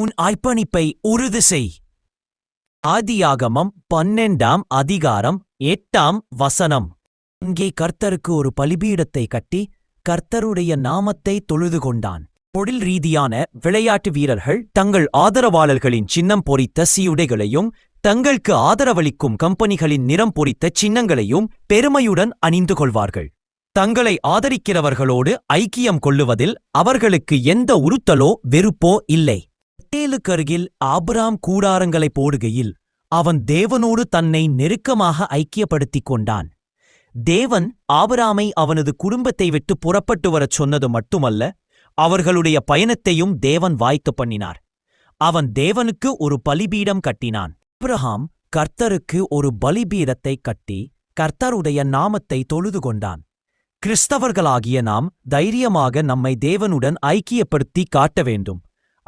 உன் அர்ப்பணிப்பை உறுதி செய். ஆதியாகமம் பன்னெண்டாம் அதிகாரம் எட்டாம் வசனம். இங்கே கர்த்தருக்கு ஒரு பலிபீடத்தை கட்டி கர்த்தருடைய நாமத்தை தொழுது கொண்டான். தொழில் ரீதியான விளையாட்டு வீரர்கள் தங்கள் ஆதரவாளர்களின் சின்னம் பொறித்த சீயுடைகளையும் தங்களுக்கு ஆதரவளிக்கும் கம்பெனிகளின் நிறம் பொறித்த சின்னங்களையும் பெருமையுடன் அணிந்து கொள்வார்கள். தங்களை ஆதரிக்கிறவர்களோடு ஐக்கியம் கொள்ளுவதில் அவர்களுக்கு எந்த உறுத்தலோ வெறுப்போ இல்லை. தேலுக்கருகில் ஆபிராம் கூடாரங்களை போடுகையில் அவன் தேவனோடு தன்னை நெருக்கமாக ஐக்கியப்படுத்திக் கொண்டான் தேவன் ஆபிராமை அவனது குடும்பத்தை விட்டு புறப்பட்டு வரச் சொன்னது மட்டுமல்ல அவர்களுடைய பயணத்தையும் தேவன் வாய்த்து பண்ணினார். அவன் தேவனுக்கு ஒரு பலிபீடம் கட்டினான். அப்ரஹாம் கர்த்தருக்கு ஒரு பலிபீடத்தை கட்டி கர்த்தருடைய நாமத்தை தொழுது கொண்டான். கிறிஸ்தவர்களாகிய நாம் தைரியமாக நம்மை தேவனுடன் ஐக்கியப்படுத்தி காட்ட வேண்டும்.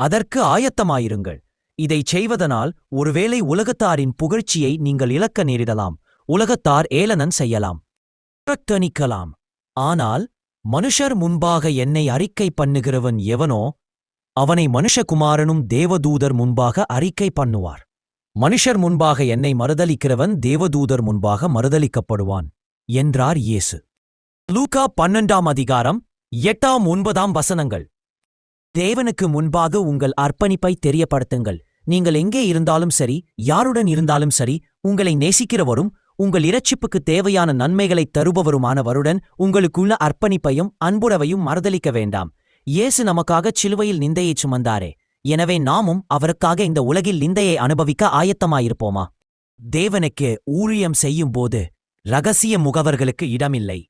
அதற்கு ஆயத்தமாயிருங்கள். இதைச் செய்வதனால் ஒருவேளை உலகத்தாரின் புகழ்ச்சியை நீங்கள் இழக்க நேரிடலாம். உலகத்தார் ஏளனன் செய்யலாம். புறக்கணிக்கலாம். ஆனால் மனுஷர் முன்பாக என்னை அறிக்கை பண்ணுகிறவன் எவனோ அவனை மனுஷகுமாரனும் தேவதூதர் முன்பாக அறிக்கை பண்ணுவார். மனுஷர் முன்பாக என்னை மறுதலிக்கிறவன் தேவதூதர் முன்பாக மறுதலிக்கப்படுவான் என்றார் இயேசு. லூகா பன்னெண்டாம் அதிகாரம் எட்டாம் ஒன்பதாம் வசனங்கள். தேவனுக்கு முன்பாக உங்கள் அர்ப்பணிப்பை தெரியப்படுத்துங்கள். நீங்கள் எங்கே இருந்தாலும் சரி யாருடன் இருந்தாலும் சரி உங்களை நேசிக்கிறவரும் உங்கள் இரட்சிப்புக்கு தேவையான நன்மைகளைத் தருபவருமானவருடன் உங்களுக்குள்ள அர்ப்பணிப்பையும் அன்புறவையும் மறுதளிக்க வேண்டாம். இயேசு நமக்காகச் சிலுவையில் நிந்தையைச் சுமந்தாரே. எனவே நாமும் அவருக்காக இந்த உலகில் நிந்தையை அனுபவிக்க ஆயத்தமாயிருப்போமா? தேவனுக்கு ஊழியம் செய்யும்போது ரகசிய முகவர்களுக்கு இடமில்லை.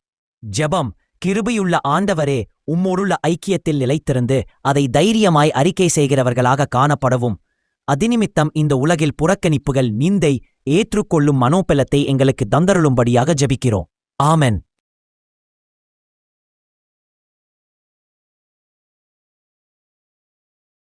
ஜெபம் கிருபையுள்ள ஆண்டவரே உம்மோடுள்ள ஐக்கியத்தில் நிலைத்திருந்து அதை தைரியமாய் அறிக்கை செய்கிறவர்களாக காணப்படவும். அதிநிமித்தம் இந்த உலகில் புறக்கணிப்புகள் நிந்தை ஏற்றுக்கொள்ளும் மனோபலத்தை எங்களுக்கு தந்தருளும்படியாக ஜெபிக்கிறோம். ஆமென்.